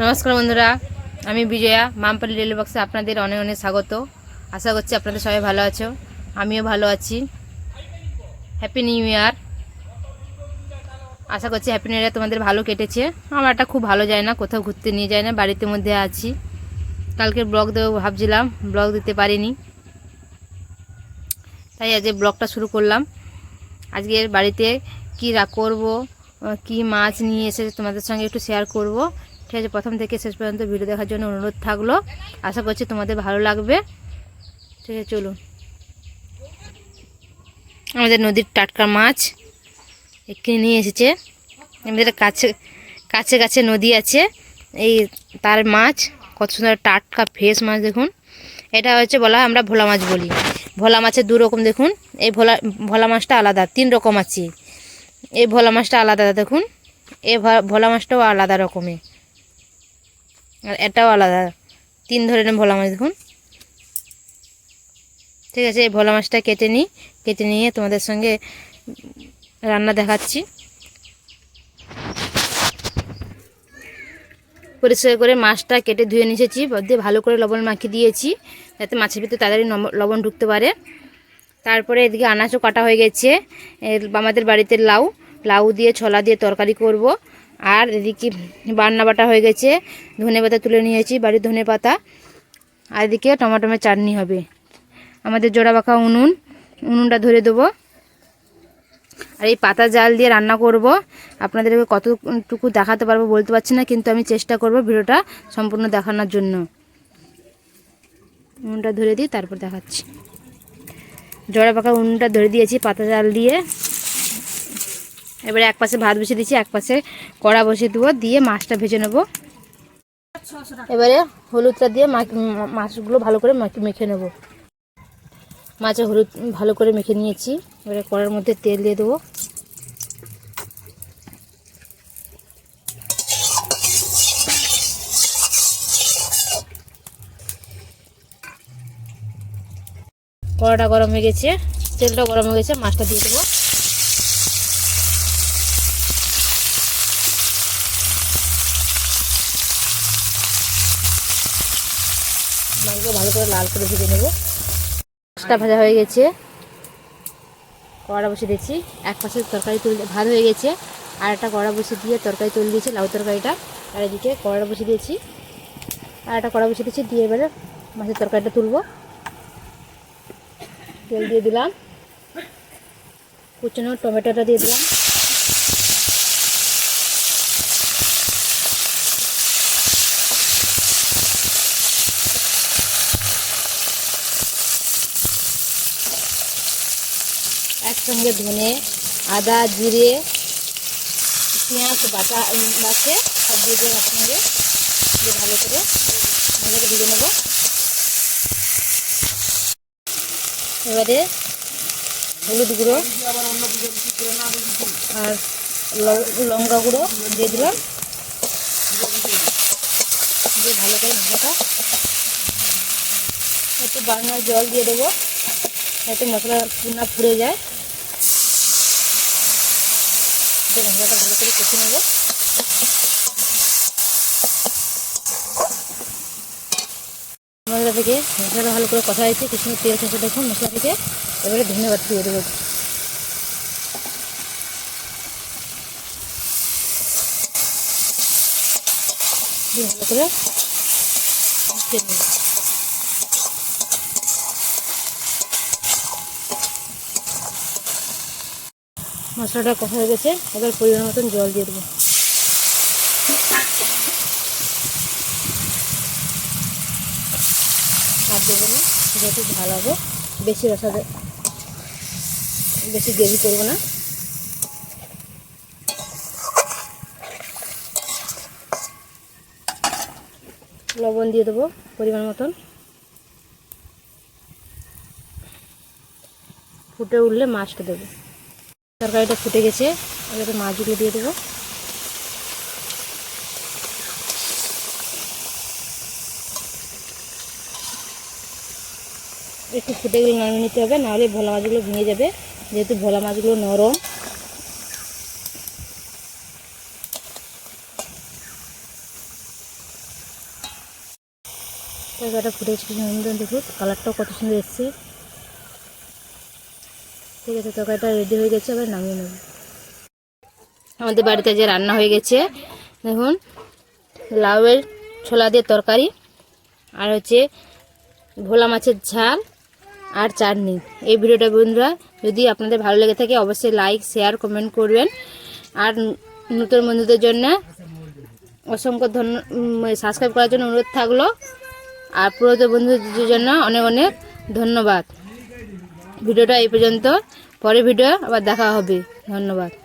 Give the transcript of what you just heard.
নমস্কার বন্ধুরা, আমি বিজয়া, মামপালি রেল বক্সে আপনাদের অনেক অনেক স্বাগত। আশা করছি আপনাদের সবাই ভালো আছো, আমিও ভালো আছি। হ্যাপি নিউ ইয়ার আশা করছি হ্যাপি নিউ ইয়ার তোমাদের ভালো কেটেছে। আমারটা খুব ভালো যায় না, কোথাও ঘুরতে নিয়ে যায় না, বাড়িতে মধ্যে আছি। কালকে ব্লগ দেবো ভাবছিলাম, ব্লগ দিতে পারিনি। তাই আজকে ব্লগটা শুরু করলাম। আজকের বাড়িতে কী করব কী মাছ নিয়ে এসে তোমাদের সঙ্গে একটু শেয়ার করব। ঠিক আছে, প্রথম থেকে শেষ পর্যন্ত ভিডিও দেখার জন্য অনুরোধ থাকল। আশা করছি তোমাদের ভালো লাগবে। ঠিক আছে, চলুন। আমাদের নদীর টাটকা মাছ এখানে নিয়ে এসেছে। আমাদের কাছে কাছে কাছে নদী আছে। এই তার মাছ, কত সুন্দর টাটকা ফ্রেশ মাছ দেখুন। এটা হচ্ছে বলা আমরা ভোলা মাছ বলি। ভোলা মাছের দু রকম দেখুন। এই ভোলা ভোলা মাছটা আলাদা, তিন রকম আছে। এই ভোলা মাছটা আলাদা দেখুন। এই ভোলা মাছটাও আলাদা রকমের। আর এটাও আলাদা। তিন ধরনের ভোলা মাছ দেখুন। ঠিক আছে, এই ভোলা মাছটা কেটে নিই। কেটে নিয়ে তোমাদের সঙ্গে রান্না দেখাচ্ছি। পরিষ্কার করে মাছটা কেটে ধুয়ে নিয়েছি দিয়ে ভালো করে লবণ মাখিয়ে দিয়েছি, যাতে মাছের ভিতরে তাড়াতাড়ি লবণ ঢুকতে পারে। তারপরে এদিকে আনাজও কাটা হয়ে গেছে। আমাদের বাড়িতে লাউ লাউ দিয়ে, ছোলা দিয়ে তরকারি করব। আর এদিকে বান্না বাটা হয়ে গেছে। ধনে পাতা তুলে নিয়েছি, বাড়ির ধনে পাতা। আর এদিকে টমাটোমের চাটনি হবে। আমাদের জোড়া বাঁকা উনুন, উনুনটা ধরে দেবো। আর এই পাতা জাল দিয়ে রান্না করব। আপনাদেরকে কতটুকু দেখাতে পারব বলতে পারছি না, কিন্তু আমি চেষ্টা করব ভিডিওটা সম্পূর্ণ দেখানোর জন্য। উনুনটা ধরে দিই তারপর দেখাচ্ছি। জড়া পাকা উনুনটা ধরে দিয়েছি পাতা জাল দিয়ে। এবারে এক পাশে ভাত বসিয়ে দিয়েছি এক পাশে কড়া বসিয়ে দেবো, দিয়ে মাছটা ভেজে নেব। এবারে হলুদটা দিয়ে মাছগুলো ভালো করে মেখে নেব। মাছে হলুদ ভালো করে মেখে নিয়েছি। এবারে কড়ার মধ্যে তেল দিয়ে দেবো। কড়াটা গরম হয়ে গেছে, তেলটা গরম হয়ে গেছে, মাছটা দিয়ে দেবো। মাছগুলো ভালো করে লাল করে ভেজে নেব। মাছটা ভাজা হয়ে গেছে। কড়া বসে দিয়েছি। এক পাশে তরকারি তুলে ভাত হয়ে গেছে। আর একটা কড়া বসে দিয়ে তরকারি তুলে দিয়েছি, লাউ তরকারিটা। আর এদিকে কড়া বসে দিয়েছি। আর একটা কড়া বসে দিয়েছি, দিয়ে এবারে মাছের তরকারিটা তুলবো। তেল দিয়ে দিলাম। কুচানো টমেটোটা দিয়ে দিলাম। একসঙ্গে ধনে আদা জিরে পেঁয়াজ বাটা উম, বাছে সব দিয়ে দিলাম একসঙ্গে দিয়ে ভালো করে ভালো ভেজে নেব এবারে হলুদ গুঁড়ো আর ল- লঙ্কা গুঁড়ো দিয়ে দিলাম দিয়ে ভালো করে ভাজাটা একটু বানানোর জল দিয়ে দেবো যাতে মশলা না পুড়ে যায় দিয়ে মশলাটা ভালো করে কষে নেব। মশলা থেকে মশলাটা ভালো করে কষা হয়েছে কিছু তেল শেষে দেখুন মশলা থেকে। এবারে ধন্যবাদ দিয়ে দেবো। ভালো করে মশলাটা কষা হয়ে গেছে, এবার পরিমাণ মতন জল দিয়ে দেবো। আর দেবো না যেহেতু ভালো হবে, বেশি রসা বেশি গ্রেভি করব না। লবণ দিয়ে দেবো পরিমাণ মতন। ফুটে উঠলে মাছটা দেবো। তরকারিটা ফুটে গেছে, এবারে মাছগুলো দিয়ে দেবো। একটু ফুটে গেলে নামিয়ে নিতে হবে, নাহলে ভোলা মাছগুলো ভেঙে যাবে, যেহেতু ভোলা মাছগুলো নরম। তরকারিটা ফুটে গেছে সুন্দর দেখুন কালারটাও কত সুন্দর এসছে। ঠিক আছে, তরকারিটা রেডি হয়ে গেছে, এবার নামিয়ে নেব। আমাদের বাড়িতে যে রান্না হয়ে গেছে, দেখুন, লাউয়ের ছোলা দিয়ে তরকারি, আর হচ্ছে ভোলা মাছের ঝাল আর চাটনি। এই ভিডিওটা বন্ধুরা, যদি আপনাদের ভালো লেগে থাকে, অবশ্যই লাইক শেয়ার কমেন্ট করবেন। আর নতুন বন্ধুদের জন্য অসংখ্য ধন্য সাবস্ক্রাইব করার জন্য অনুরোধ থাকল। আর পুরোতো বন্ধুদের জন্য অনেক অনেক ধন্যবাদ। ভিডিওটা এই পর্যন্ত। পরে ভিডিও আবার দেখা হবে। ধন্যবাদ।